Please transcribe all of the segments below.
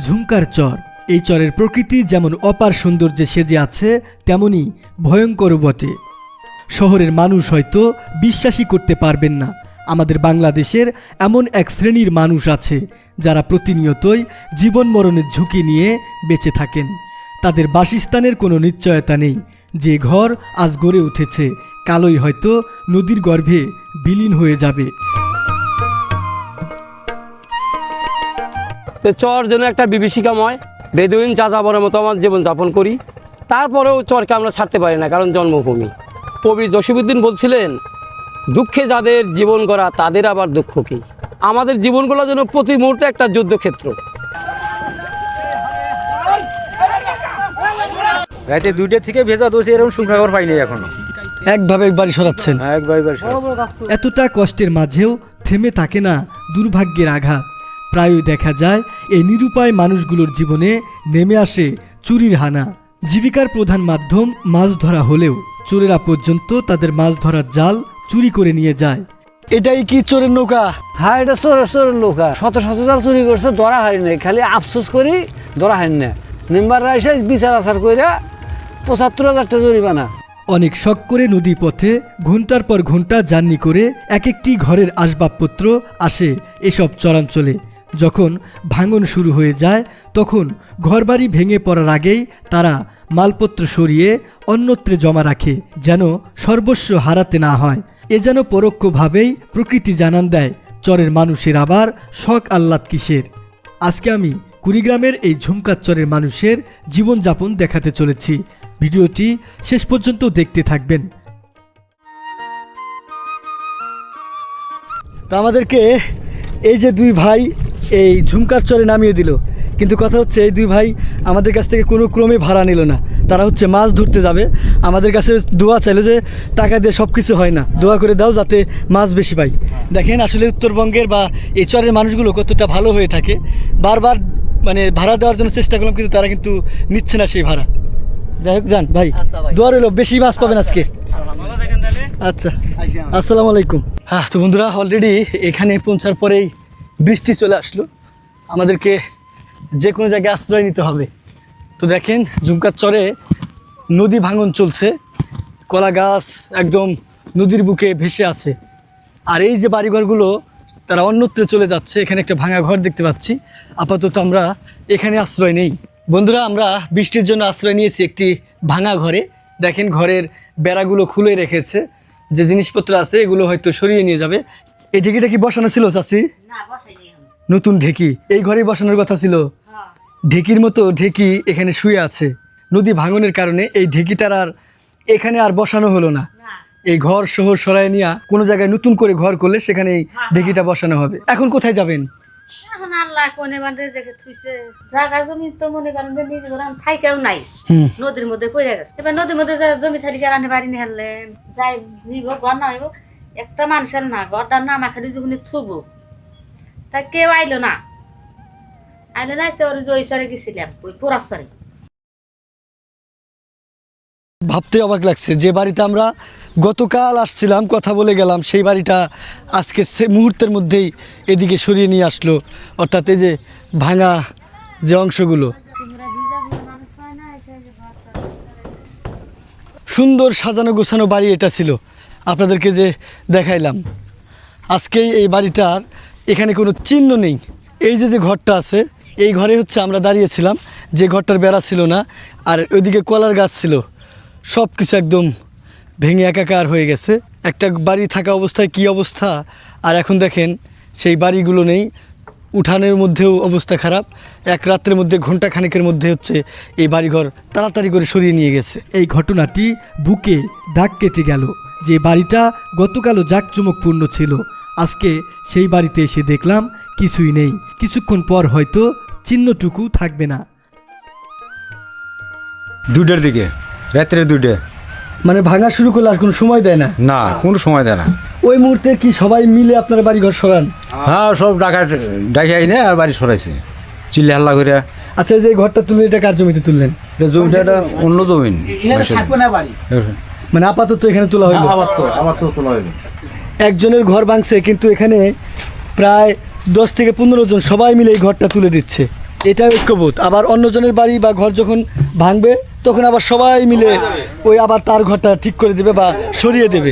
ঝুমকার চর। এই চরের প্রকৃতি যেমন অপার সৌন্দর্যে সেজে আছে, তেমনি ভয়ঙ্কর বটে। শহরের মানুষ হয়তো বিশ্বাসই করতে পারবেন না। আমাদের বাংলাদেশের এমন এক শ্রেণির মানুষ আছে, যারা প্রতিনিয়তই জীবন মরণের ঝুঁকি নিয়ে বেঁচে থাকেন। তাদের বাসস্থানের কোনো নিশ্চয়তা নেই। যে ঘর আজ গড়ে উঠেছে, কালই হয়তো নদীর গর্ভে বিলীন হয়ে যাবে। তো চর যেন একটা বিভীষিকাময় বেদুইন যাযাবরের মতো আমার জীবনযাপন করি। তারপরেও চরকে আমরা ছাড়তে পারি না কারণ জন্মভূমি। কবি জসিবুদ্দিন বলছিলেন দুঃখে যাদের জীবন গড়া তাদের আবার দুঃখ কী? আমাদের জীবনগুলো যেন প্রতি মুহূর্তে একটা যুদ্ধক্ষেত্র। রাতে দুইটা থেকে ভেজা দোষে এরকম সংখ্যা খবর পাইনি এখনও। একভাবে বাড়ি সরাচ্ছেন। হ্যাঁ একবার একবার এতটা কষ্টের মাঝেও থেমে থাকে না দুর্ভাগ্যের আঘাত। প্রায়ই দেখা যায় এই নিরুপায় মানুষগুলোর জীবনে নেমে আসে চুরির হানা। জীবিকার প্রধান মাধ্যম মাছ ধরা হলেও চোরেরা পর্যন্ত তাদের মাছ ধরার জাল চুরি করে নিয়ে যায়। এটাই কি চোরের নৌকা? হ্যাঁ এটা চোর চোরের লোকা শত শত জাল চুরি করছে ধরা হয় নাই। খালি আফসোস করি ধরা হয় না মেম্বার এসে বিচার আচার করে পঁচাত্তর হাজারটা জরিমানা। অনেক শখ করে নদী পথে ঘণ্টার পর ঘণ্টা জার্নি করে এক একটি ঘরের আসবাবপত্র আসে এসব চরাঞ্চলে। যখন ভাঙন শুরু হয়ে যায়, তখন ঘরবাড়ি ভেঙে পড়ার আগেই তারা মালপত্র সরিয়ে অন্যত্রে জমা রাখে, যেন সর্বস্ব হারাতে না হয়। এ যেন পরোক্ষভাবেই প্রকৃতি জানান দেয়, চরের মানুষের আবার শখ আহ্লাদ কিসের। আজকে আমি কুড়িগ্রামের এই ঝুমকার চরের মানুষের জীবনযাপন দেখাতে চলেছি। ভিডিওটি শেষ পর্যন্ত দেখতে থাকবেন। আমাদেরকে এই যে দুই ভাই এই ঝুমকার চরে নামিয়ে দিল। কিন্তু কথা হচ্ছে এই দুই ভাই আমাদের কাছ থেকে কোনো ক্রমে ভাড়া নিল না। তারা হচ্ছে মাছ ধরতে যাবে। আমাদের কাছে দোয়া চাইলো যে টাকা দিয়ে সব কিছু হয় না। দোয়া করে দাও যাতে মাছ বেশি পাই। দেখেন আসলে উত্তরবঙ্গের বা এই চরের মানুষগুলো কতটা ভালো হয়ে থাকে। বারবার মানে ভাড়া দেওয়ার জন্য চেষ্টা করলাম কিন্তু তারা কিন্তু নিচ্ছে না সেই ভাড়া। যাই হোক যান ভাই দোয়া রইল বেশি মাছ পাবেন আজকে। আচ্ছা। আসসালামু আলাইকুম। হ্যাঁ তো বন্ধুরা অলরেডি এখানে পৌঁছার পরেই বৃষ্টি চলে আসলো। আমাদেরকে যে কোনো জায়গায় আশ্রয় নিতে হবে। তো দেখেন ঝুমকার চরে নদী ভাঙন চলছে। কলা গাছ একদম নদীর বুকে ভেসে আছে। আর এই যে বাড়িঘরগুলো, তারা অন্যত্রে চলে যাচ্ছে। এখানে একটা ভাঙা ঘর দেখতে পাচ্ছি। আপাতত আমরা এখানে আশ্রয় নেই। বন্ধুরা, আমরা বৃষ্টির জন্য আশ্রয় নিয়েছি একটি ভাঙা ঘরে। দেখেন, ঘরের বেড়াগুলো খুলে রেখেছে। যে জিনিসপত্র আছে, এগুলো হয়তো সরিয়ে নিয়ে যাবে। এই ঢেকিটা কি বসানো ছিল চাষি নতুন ঢেকি। এই ঘরেই বসানোর কথা ছিল। ঢেকির মতো ঢেকি এখানে শুয়ে আছে। নদী ভাঙনের কারণে এই ঢেকিটার আর এখানে আর বসানো হলো না। এই ঘর সহ সরাই নিয়ে কোনো জায়গায় নতুন করে ঘর করলে সেখানে এই ঢেকিটা বসানো হবে। এখন কোথায় যাবেন? এখন আল্লাহ কোনে বান্ধে জেগে থুইছে। জায়গা জমি তো মনে করেন যে নিজে করে থাইকেও নাই। নদীর মধ্যে পড়ে গেছে। এবার নদীর মধ্যে যা জমি থাকি রান্না বাড়ি নিয়ে হারলেন যাই নিব ঘর না হইব একটা মানুষের না ঘরটার না আমার খালি যখন থুব। তা কেউ আইলো না। আইলো না সে ওর ওই সরে গেছিলাম, ওই পোড়াশ্বরে ভাবতে অবাক লাগছে, যে বাড়িতে আমরা গতকাল আসছিলাম, কথা বলে গেলাম, সেই বাড়িটা আজকে সে মুহূর্তের মধ্যেই এদিকে সরিয়ে নিয়ে আসলো। অর্থাৎ এই যে ভাঙা যে অংশগুলো। সুন্দর সাজানো গোছানো বাড়ি এটা ছিল। আপনাদেরকে যে দেখাইলাম। আজকেই এই বাড়িটার এখানে কোনো চিহ্ন নেই। এই যে যে ঘরটা আছে, এই ঘরে হচ্ছে আমরা দাঁড়িয়েছিলাম। যে ঘরটার বেড়া ছিল না, আর ওইদিকে কলার গাছ ছিল। সব কিছু একদম ভেঙে একাকার হয়ে গেছে। একটা বাড়ি থাকা অবস্থায় কি অবস্থা? আর এখন দেখেন, সেই বাড়িগুলো নেই। উঠানের মধ্যেও অবস্থা খারাপ। এক রাত্রের মধ্যে ঘণ্টা খানেকের মধ্যে হচ্ছে এই বাড়িঘর তাড়াতাড়ি করে সরিয়ে নিয়ে গেছে। এই ঘটনাটি বুকে দাগ কেটে গেল। যে বাড়িটা গতকালও জাঁকজমকপূর্ণ ছিল। আজকে সেই বাড়িতে এসে দেখলাম কিছুই নেই। কিছুক্ষণ পর হয়তো চিহ্নটুকু থাকবে না। দুইটার দিকে রাত্রে দুইটা। মানে ভাঙা শুরু করলে আর কোনো সময় দেয় না? না কোনো সময় দেয় না। ওই মুহূর্তে কি সবাই মিলে আপনার বাড়ি ঘর সরান? হ্যাঁ সব ডাকা ডাকি আইনে আর বাড়ি সরাইছে। চিল্লি হাল্লা করে আচ্ছা যে ঘরটা তুললেন এটা কার জমিতে তুললেন? এটা জমিটা একটা অন্য জমিন। মানে আপাতত এখানে তোলা হইল। একজনের ঘর ভাঙছে কিন্তু এখানে প্রায় দশ থেকে পনেরো জন সবাই মিলে এই ঘরটা তুলে দিচ্ছে। এটা ঐক্যবোধ। আবার অন্যজনের বাড়ি বা ঘর যখন ভাঙবে তখন আবার সবাই মিলে ওই আবার তার ঘরটা ঠিক করে দেবে বা সরিয়ে দেবে।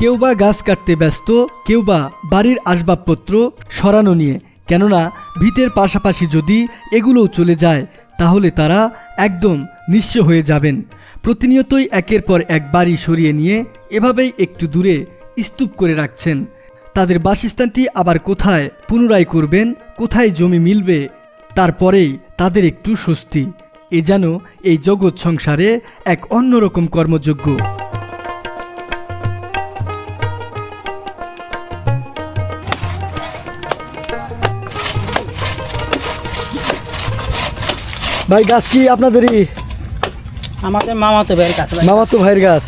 কেউ বা গাছ কাটতে ব্যস্ত কেউ বা বাড়ির আসবাবপত্র সরানো নিয়ে। কেননা ভিটের পাশাপাশি যদি এগুলোও চলে যায় তাহলে তারা একদম নিঃস্ব হয়ে যাবেন। প্রতিনিয়তই একের পর এক বাড়ি সরিয়ে নিয়ে এভাবেই একটু দূরে স্তূপ করে রাখছেন। তাদের বাসস্থানটি আবার কোথায় পুনরায় করবেন কোথায় জমি মিলবে তারপরেই তাদের একটু স্বস্তি। এ যেন এই জগৎ সংসারে এক অন্যরকম কর্মযোগ্য ভাই গাছ কি আপনাদেরই? আমাদের মামাতো ভাইয়ের গাছ ভাই। মামাতো ভাইয়ের গাছ?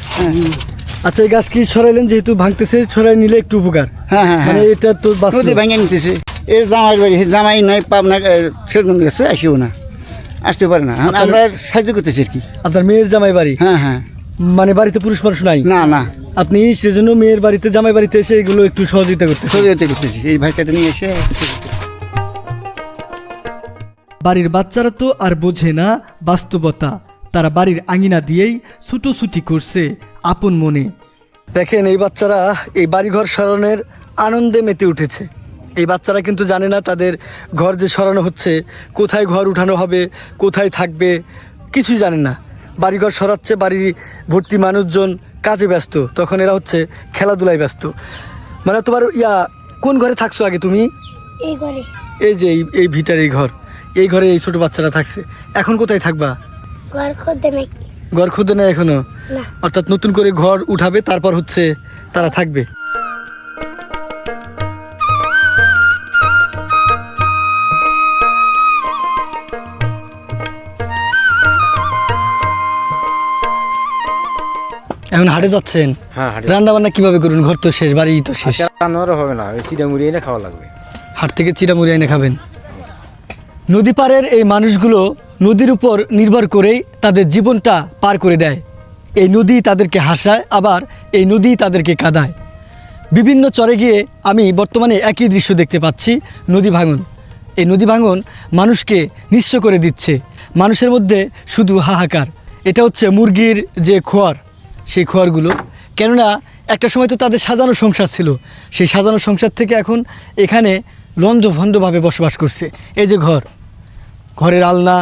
আচ্ছা এই গাছ কি ছড়াইলেন? যেহেতু ভাঙতেছে ছড়াই নিলে একটু উপকার। হ্যাঁ হ্যাঁ মানে হ্যাঁ। এটা তো। নদী ভেঙে নিতেছে। এর জামাই বাড়ি জামাই নাই পাবনা সেরকম গেছে আসিও না। আসতে পারে না। আমরা সাহায্য করতেছি আর কি। আপনার মেয়ের জামাই বাড়ি? হ্যাঁ হ্যাঁ। মানে বাড়িতে পুরুষ মানুষ নাই? না না। আপনি সেজন্য মেয়ের বাড়িতে জামাই বাড়িতে এসে এগুলো একটু সহযোগিতা করতে সহযোগিতা করতেছি। এই ভাইটাটা নিয়ে এসে বাড়ির বাচ্চারা তো আর বোঝে না বাস্তবতা। তারা বাড়ির আঙিনা দিয়েই ছুটোছুটি করছে আপন মনে। দেখেন এই বাচ্চারা এই বাড়িঘর সরানোর আনন্দে মেতে উঠেছে। এই বাচ্চারা কিন্তু জানে না তাদের ঘর যে সরানো হচ্ছে কোথায় ঘর উঠানো হবে কোথায় থাকবে কিছুই জানে না। বাড়িঘর সরাচ্ছে বাড়ির ভর্তি মানুষজন কাজে ব্যস্ত তখন এরা হচ্ছে খেলাধুলায় ব্যস্ত। মানে তোমার ইয়া কোন ঘরে থাকছো আগে তুমি? এই এই যে এই- এই ভিটার এই ঘর। এই ঘরে এই ছোট বাচ্চারা থাকছে। এখন কোথায় থাকবা? ঘর নাই। খুঁজে নেয় এখনও? অর্থাৎ নতুন করে ঘর উঠাবে তারপর হচ্ছে তারা থাকবে। এখন হাটে যাচ্ছেন? হ্যাঁ রান্না বান্না কীভাবে করুন? ঘর তো শেষ বাড়ি তো শেষ। রান্নারও হবে না ওই চিড়া মুড়ি এনে খাওয়া লাগবে। হাট থেকে চিরামুড়ি এনে খাবেন। নদী পাড়ের এই মানুষগুলো নদীর উপর নির্ভর করেই তাদের জীবনটা পার করে দেয়। এই নদী তাদেরকে হাসায়, আবার এই নদী তাদেরকে কাঁদায়। বিভিন্ন চরে গিয়ে আমি বর্তমানে একই দৃশ্য দেখতে পাচ্ছি, নদী ভাঙন। এই নদী ভাঙন মানুষকে নিঃস্ব করে দিচ্ছে। মানুষের মধ্যে শুধু হাহাকার। এটা হচ্ছে মুরগির যে খোয়ার, সেই খোয়ারগুলো। কেননা একটা সময় তো তাদের সাজানো সংসার ছিল। সেই সাজানো সংসার থেকে এখন এখানে লঞ্জভণ্ডভাবে বসবাস করছে। এই যে ঘর, ঘরের আলনা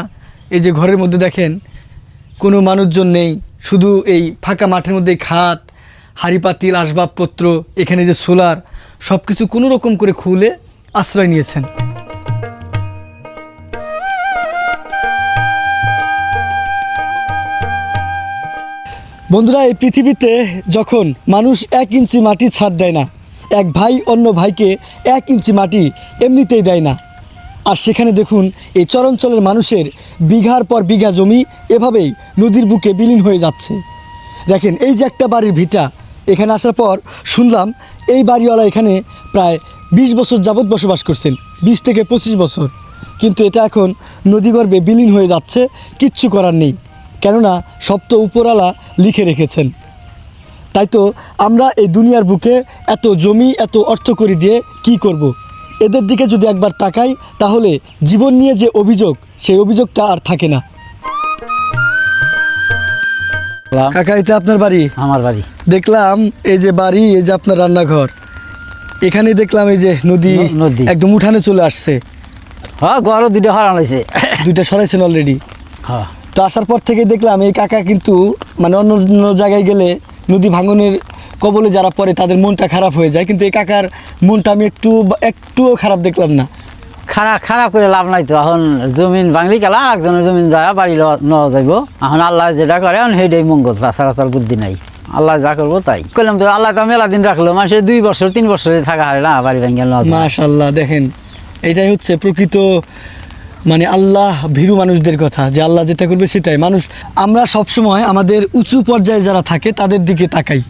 এই যে ঘরের মধ্যে দেখেন, কোনো মানুষজন নেই, শুধু এই ফাঁকা মাঠের মধ্যে খাট হাড়ি পাতিল আসবাবপত্র, এখানে যে সোলার সব কিছু কোনো রকম করে খুলে আশ্রয় নিয়েছেন। বন্ধুরা, এই পৃথিবীতে যখন মানুষ এক ইঞ্চি মাটি ছাড় দেয় না, এক ভাই অন্য ভাইকে এক ইঞ্চি মাটি এমনিতেই দেয় না। আর সেখানে দেখুন, এই চরাঞ্চলের মানুষের বিঘার পর বিঘা জমি এভাবেই নদীর বুকে বিলীন হয়ে যাচ্ছে। দেখেন, এই যে একটা বাড়ির ভিটা, এখানে আসার পর শুনলাম এই বাড়িওয়ালা এখানে প্রায় বিশ বছর যাবৎ বসবাস করছেন, বিশ থেকে পঁচিশ বছর। কিন্তু এটা এখন নদীগর্ভে বিলীন হয়ে যাচ্ছে, কিচ্ছু করার নেই। কেননা, সব তো উপরওয়ালা লিখে রেখেছেন। তাই তো আমরা এই দুনিয়ার বুকে এত জমি, এত অর্থ করি দিয়ে কি করব। এদের দিকে যদি একবার তাকাই তাহলে জীবন নিয়ে যে অভিযোগ সেই অভিযোগটা আর থাকে না। কাকা এটা আপনার বাড়ি? আমার বাড়ি। দেখলাম এই যে বাড়ি এই যে আপনার রান্নাঘর। এখানে দেখলাম এই যে নদী নদী। একদম উঠানে চলে আসছে। হ্যাঁ ঘরও দুটো হারান হয়েছে। দুইটা সরাইছেন অলরেডি হ্যাঁ। তো আসার পর থেকে দেখলাম এই কাকা কিন্তু মানে অন্য অন্য জায়গায় গেলে নদী ভাঙনের কবলে যারা পড়ে তাদের মনটা খারাপ হয়ে যায়। কিন্তু এই কাকার মনটা আমি একটু একটুও খারাপ দেখলাম না। খারাপ খারাপ করে লাভ নাই তো। এখন জমিন বাংলি গেলা একজনের জমিন যায় বাড়ি নেওয়া যাইব। এখন আল্লাহ যেটা করে এখন সেইটাই মঙ্গল। তাছাড়া তার বুদ্ধি নাই। আল্লাহ যা করব তাই। করলাম তো আল্লাহ তো মেলা দিন রাখল। মানুষের দুই বছর তিন বছরে থাকা হয় না বাড়ি ভেঙে। মাশাল্লাহ দেখেন এটাই হচ্ছে প্রকৃত মানে আল্লাহ ভীরু মানুষদের কথা। যে আল্লাহ যেটা করবে সেটাই। মানুষ আমরা সব সময় আমাদের উঁচু পর্যায়ে যারা থাকে তাদের দিকে তাকাই।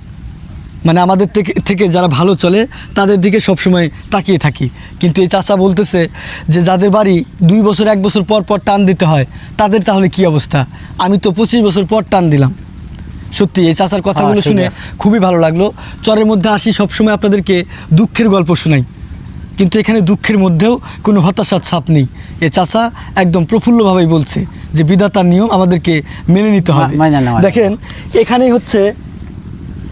মানে আমাদের থেকে থেকে যারা ভালো চলে তাদের দিকে সবসময় তাকিয়ে থাকি। কিন্তু এই চাচা বলতেছে যে যাদের বাড়ি দুই বছর এক বছর পর পর টান দিতে হয় তাদের তাহলে কি অবস্থা? আমি তো পঁচিশ বছর পর টান দিলাম। সত্যি এই চাচার কথাগুলো হ্যাঁ, শুনে খুবই ভালো লাগল। চরের মধ্যে আসি সবসময় আপনাদেরকে দুঃখের গল্প শোনাই। কিন্তু এখানে দুঃখের মধ্যেও কোনো হতাশার ছাপ নেই। এ চাচা একদম প্রফুল্লভাবেই বলছে যে বিধাতার নিয়ম আমাদেরকে মেনে নিতে হবে। দেখেন এখানেই হচ্ছে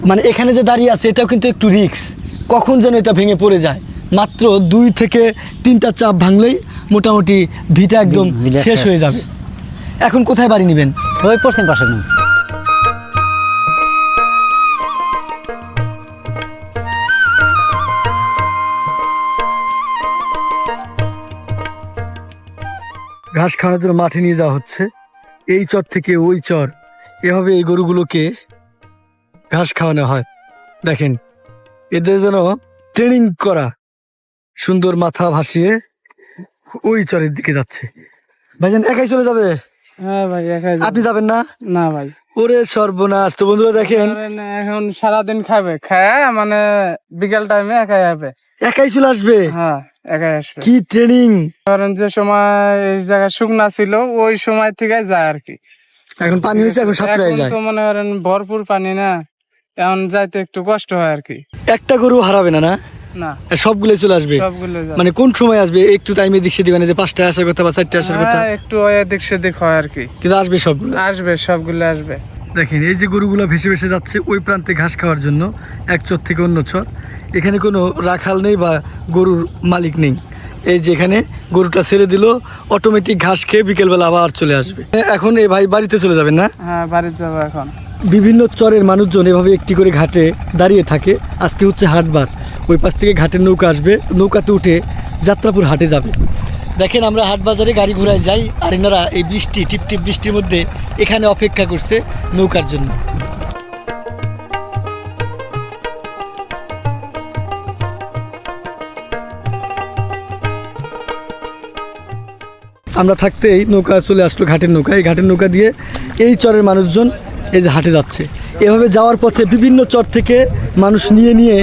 মানে এখানে যে দাঁড়িয়ে আছে এটাও কিন্তু একটু রিক্স কখন যেন এটা ভেঙে পড়ে যায়। মাত্র দুই থেকে তিনটা চাপ ভাঙলেই মোটামুটি ভিটা একদম শেষ। হয়ে যাবে। এখন কোথায় বাড়ি নেবেন? ওই পশ্চিম পাশে ঘাস খাওয়ার জন্য মাঠে নিয়ে যাওয়া হচ্ছে। এই চর থেকে ওই চর। এভাবে এই গরুগুলোকে ঘাস খাওয়ানো হয়। দেখেন এদের যেন ট্রেনিং করা সুন্দর মাথা ভাসিয়ে ওই চরের দিকে যাচ্ছে। ভাইজান একাই চলে যাবে? হ্যাঁ ভাই একাই আপনি যাবেন না? না ভাই। ওরে সর্বনাশ তো বন্ধুরা দেখেন। এখন সারাদিন খাবে। খায় মানে বিকেল টাইমে একাই যাবে একাই চলে আসবে? হ্যাঁ একাই আসবে। কি ট্রেনিং ধরেন যে সময় এই জায়গায় শুকনা ছিল ওই সময় থেকে যায় আর কি। এখন পানি হয়েছে এখন সাতটায় যায়। তো মনে করেন ভরপুর পানি না। এখন যাইতে একটু কষ্ট হয় আর কি। একটা গরু হারাবে না না? না। সবগুলো চলে আসবে? সবগুলো মানে কোন সময় আসবে? একটু টাইমে দিক দিবেন যে পাঁচটায় আসার কথা বা চারটায় আসার কথা? হ্যাঁ, একটু এদিক সেদিক হয় আর কি। কিন্তু আসবে সবগুলো? আসবে সবগুলো আসবে। দেখেন এই যে গরুগুলো ভেসে ভেসে যাচ্ছে ওই প্রান্তে ঘাস খাওয়ার জন্য এক চর থেকে অন্য চর এখানে কোনো রাখাল নেই বা গরুর মালিক নেই। এই যে এখানে গরুটা ছেড়ে দিল অটোমেটিক ঘাস খেয়ে বিকেলবেলা আবার চলে আসবে। এখন এই ভাই বাড়িতে চলে যাবেন না? হ্যাঁ বাড়িতে যাব এখন। বিভিন্ন চরের মানুষজন এভাবে একটি করে ঘাটে দাঁড়িয়ে থাকে। আজকে হচ্ছে হাটবার। ওই পাশ থেকে ঘাটের নৌকা আসবে। নৌকাতে উঠে যাত্রাপুর হাটে যাবে। দেখেন আমরা হাট বাজারে গাড়ি ঘোড়ায় যাই আর এনারা এই বৃষ্টি টিপ টিপ বৃষ্টির মধ্যে এখানে অপেক্ষা করছে নৌকার জন্য। আমরা থাকতেই নৌকা চলে আসলো ঘাটের নৌকা এই ঘাটের নৌকা দিয়ে এই চরের মানুষজন এই যে হাটে যাচ্ছে। এভাবে যাওয়ার পথে বিভিন্ন চর থেকে মানুষ নিয়ে নিয়ে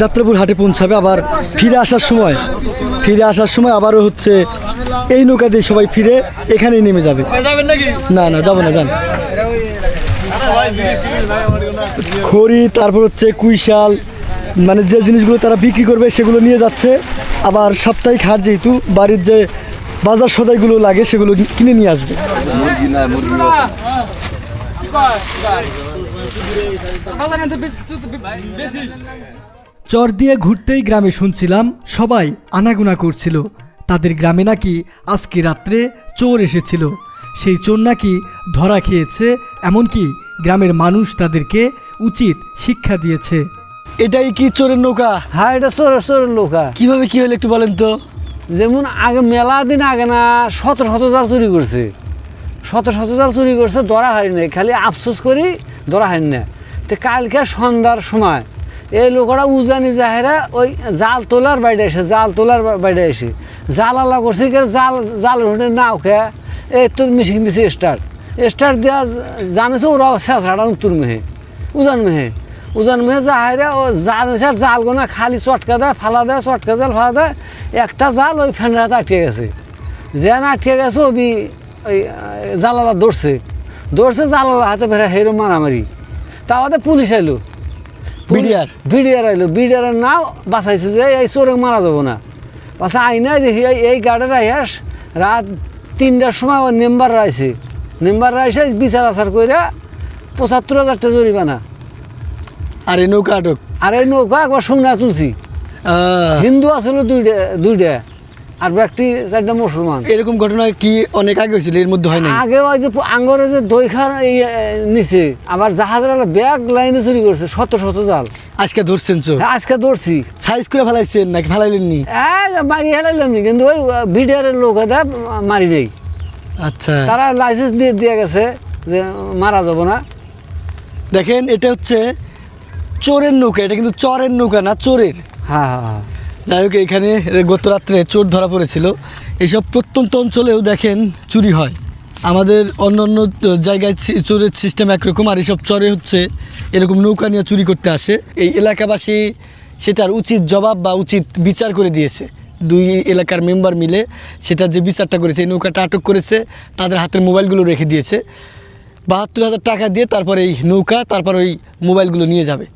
যাত্রাপুর হাটে পৌঁছাবে। আবার ফিরে আসার সময় ফিরে আসার সময় আবারও হচ্ছে এই নৌকা দিয়ে সবাই ফিরে এখানেই নেমে যাবে। না না যাব না যান। খড়ি তারপর হচ্ছে কুইশাল মানে যে জিনিসগুলো তারা বিক্রি করবে সেগুলো নিয়ে যাচ্ছে। আবার সাপ্তাহিক হাট যেহেতু বাড়ির যে বাজার সদাইগুলো লাগে সেগুলো কিনে নিয়ে আসবে। চর দিয়ে ঘুরতেই গ্রামে শুনছিলাম সবাই আনাগোনা করছিল। তাদের গ্রামে নাকি আজকে রাত্রে চোর এসেছিল। সেই চোর নাকি ধরা খেয়েছে এমনকি গ্রামের মানুষ তাদেরকে উচিত শিক্ষা দিয়েছে। এটাই কি চোরের নৌকা? হ্যাঁ এটা চোর চোরের নৌকা। কীভাবে কি হলো একটু বলেন তো? যেমন আগে মেলা দিন আগে না শত শত জাল চুরি করছে। শত শত জাল চুরি করছে, ধরা হয় নাই, খালি আফসোস করি ধরা হয় না তো কালকে সন্ধ্যার সময় এই লোকরা উজানি জাহেরা ওই জাল তোলার বাইরে এসে, জাল তোলার বাইরে এসে জাল আল্লাহ করছে জাল জাল উঠে নাও খেয়ে এই তো মেশিন দিছে স্টার্ট স্টার্ট দেওয়া জানিস ওরা শেষরাটা উত্তর মেহে, উজান মেহে। উজান মেহে জাহেরা ও জাল আর জাল গোনা খালি চটকা দেয়, ফালা দেয়, চটকা জাল, ফালা দেয়, একটা জাল ওই ফ্যানের আটকে গেছে। যেন আটকে গেছে ওই ওই জালালা দৌড়ছে দৌড়ছে জালালা হাতে ফেরা হেরো মারামারি। তা আমাদের পুলিশ আইলো। বিডিআর? বিডিআর আইলো। বিডিআরের নাও বাঁচাইছে যে এই চোরে মারা যাব না। বাসা আইনা দেখি এই- এই গার্ডের আইয়াস রাত তিনটার সময় ওই মেম্বার রাইছে। মেম্বার রাইছে বিচার আচার কইরা পঁচাত্তর হাজার টাকা জরিমানা। আর এই নৌকা আটক? আর এই নৌকা একবার শুকনা তুলছি। হিন্দু আসলে দুইটা দুইটা। আর ব্যক্তি চারটা মুসলমান। এরকম ঘটনা কি অনেক আগে হয়েছিল? এর মধ্যে হয় না আগে ওই যে আঙ্গরে যে দই এই নিচে আবার জাহাজের ব্যাগ লাইনে চুরি করছে শত শত জাল। আজকে ধরছেন চোর আজকে ধরছি। সাইজ করে ফেলাইছেন নাকি ফেলাইলেননি? এই মারি হেলাইলাম নি, কিন্তু ওই বিডিআরের লোক এদের মারি নেই আচ্ছা। তারা লাইসেন্স দিয়ে দিয়ে গেছে যে মারা যাব না। দেখেন এটা হচ্ছে চোরের নৌকা এটা কিন্তু চরের নৌকা না চোরের। হ্যাঁ হ্যাঁ হ্যাঁ। যাই হোক, এখানে গত রাত্রে চোর ধরা পড়েছিল। এইসব প্রত্যন্ত অঞ্চলেও দেখেন চুরি হয়। আমাদের অন্য অন্য জায়গায় চোরের সিস্টেম একরকম, আর এইসব চরে হচ্ছে এরকম নৌকা নিয়ে চুরি করতে আসে। এই এলাকাবাসী সেটার উচিত জবাব বা উচিত বিচার করে দিয়েছে। দুই এলাকার মেম্বার মিলে সেটা যে বিচারটা করেছে, এই নৌকাটা আটক করেছে, তাদের হাতের মোবাইলগুলো রেখে দিয়েছে। বাহাত্তর হাজার টাকা দিয়ে তারপর এই নৌকা, তারপর ওই মোবাইলগুলো নিয়ে যাবে।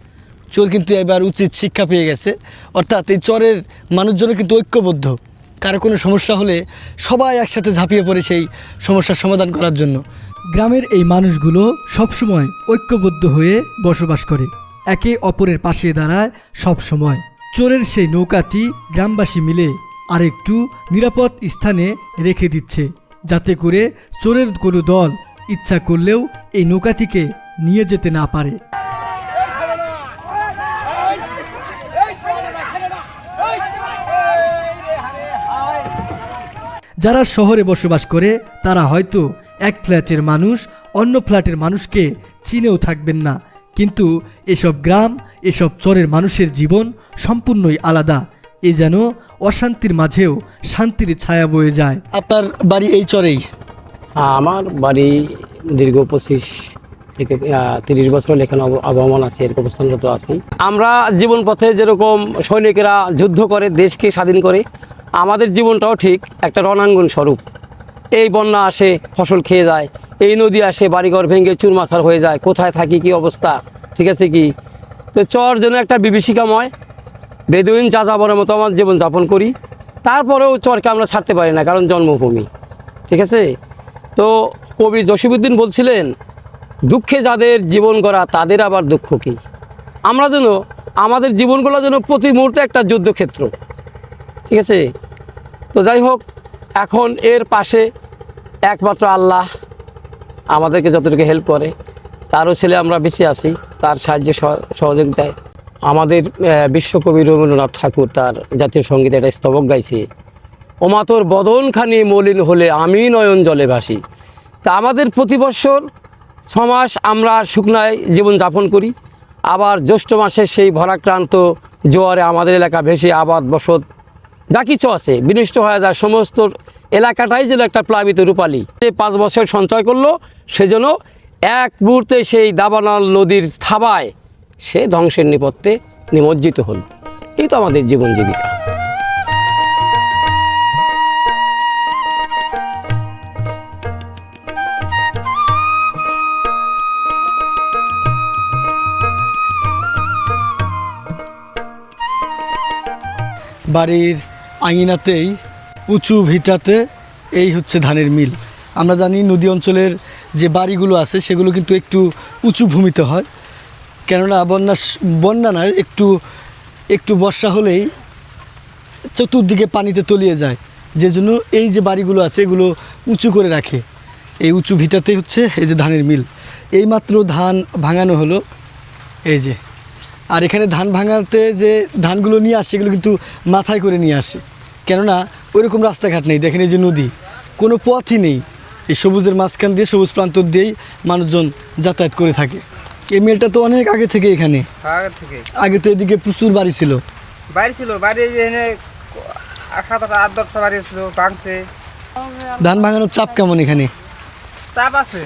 চোর কিন্তু এবার উচিত শিক্ষা পেয়ে গেছে। অর্থাৎ এই চরের মানুষজন কিন্তু ঐক্যবদ্ধ। কারও কোনো সমস্যা হলে সবাই একসাথে ঝাঁপিয়ে পড়ে সেই সমস্যার সমাধান করার জন্য। গ্রামের এই মানুষগুলো সবসময় ঐক্যবদ্ধ হয়ে বসবাস করে। একে অপরের পাশে দাঁড়ায় সব সময় চোরের সেই নৌকাটি গ্রামবাসী মিলে আরেকটু নিরাপদ স্থানে রেখে দিচ্ছে। যাতে করে চোরের কোনো দল ইচ্ছা করলেও এই নৌকাটিকে নিয়ে যেতে না পারে। যারা শহরে বসবাস করে তারা হয়তো এক ফ্ল্যাটের মানুষ অন্য ফ্ল্যাটের মানুষকে চিনেও থাকবেন না। কিন্তু এসব গ্রাম এসব চরের মানুষের জীবন সম্পূর্ণই আলাদা। এ যেন অশান্তির মাঝেও শান্তির ছায়া বয়ে যায়। আপনার বাড়ি এই চরেই? আমার বাড়ি দীর্ঘ পঁচিশ থেকে তিরিশ বছর এখানে অব- অবমান আছে এরকম অবস্থানরত আছি। আমরা জীবন পথে যেরকম সৈনিকেরা যুদ্ধ করে দেশকে স্বাধীন করে আমাদের জীবনটাও ঠিক একটা রণাঙ্গন স্বরূপ। এই বন্যা আসে, ফসল খেয়ে যায়, এই নদী আসে, বাড়িঘর ভেঙে চুরমাথার হয়ে যায়, কোথায় থাকি, কি অবস্থা, ঠিক আছে কি? তো চর যেন একটা বিভীষিকাময়, বেদুইন যাযাবরের মতো আমার জীবন যাপন করি, তারপরেও চরকে আমরা ছাড়তে পারি না, কারণ জন্মভূমি, ঠিক আছে? তো কবি জসিবুদ্দিন বলছিলেন, দুঃখে যাদের জীবন গড়া, তাদের আবার দুঃখ কী? আমরা যেন, আমাদের জীবনগুলো যেন প্রতি মুহূর্তে একটা যুদ্ধক্ষেত্র, ঠিক আছে? তো যাই হোক, এখন এর পাশে একমাত্র আল্লাহ আমাদেরকে যতটুকু হেল্প করে। তারও ছেলে আমরা বেঁচে আছি, তার সাহায্যে সহ- সহযোগিতায়। আমাদের বিশ্বকবি রবীন্দ্রনাথ ঠাকুর তার জাতীয় সংগীত একটা স্তবক গাইছে ওমাতোর বদনখানি মলিন হলে আমি নয়ন জলে ভাসি। তা আমাদের প্রতি বৎসর ছমাস আমরা শুকনায় জীবন যাপন করি। আবার জ্যৈষ্ঠ মাসে সেই ভরাক্রান্ত জোয়ারে আমাদের এলাকা ভেসে আবাদ বসত যা কিছু আছে, বিনষ্ট হয়ে যায় সমস্ত এলাকাটাই যেন একটা প্লাবিত রূপালী। যে পাঁচ বছর সঞ্চয় করল সেজন্য এক মুহূর্তে সেই দাবানল নদীর থাবায় সে ধ্বংসের নিপত্তে নিমজ্জিত হল। এই তো আমাদের জীবন জীবিকা। বাড়ির আঙিনাতেই, উঁচু ভিটাতে এই হচ্ছে ধানের মিল। আমরা জানি নদী অঞ্চলের যে বাড়িগুলো আছে, সেগুলো কিন্তু একটু উঁচু ভূমিতে হয়। কেননা বন্যা বন্যা নয় একটু একটু বর্ষা হলেই চতুর্দিকে পানিতে তলিয়ে যায়। যে জন্য এই যে বাড়িগুলো আছে, এগুলো উঁচু করে রাখে। এই উঁচু ভিটাতে হচ্ছে এই যে ধানের মিল। এইমাত্র ধান ভাঙানো হলো, এই যে। আর এখানে ধান ভাঙাতে যে ধানগুলো নিয়ে আসে এগুলো কিন্তু মাথায় করে নিয়ে আসে। কেননা ওইরকম রাস্তাঘাট নেই। দেখেন এই যে নদী কোনো পথই নেই। এই সবুজের মাঝখান দিয়ে সবুজ প্রান্ত দিয়েই মানুষজন যাতায়াত করে থাকে। এই মিলটা তো অনেক আগে থেকে এখানে। আগে থেকে। আগে তো এদিকে প্রচুর বাড়ি ছিল। বাড়ি ছিল বাড়ি এখানে সাত আট আট দশটা বাড়ি ছিল ভাঙছে। ধান ভাঙানোর চাপ কেমন এখানে? চাপ আছে।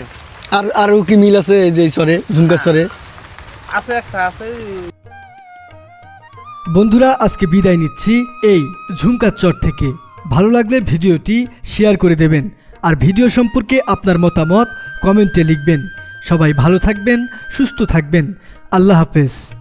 আর আরও কি মিল আছে যে চরে ঝুমকার চরে? আছে একটা আছে বন্ধুরা, আজকে বিদায় নিচ্ছি। এই ঝুমকার চর থেকে। ভালো লাগলে ভিডিওটি শেয়ার করে দেবেন। আর ভিডিও সম্পর্কে আপনার মতামত কমেন্টে লিখবেন। সবাই ভালো থাকবেন, সুস্থ থাকবেন। আল্লাহ হাফেজ।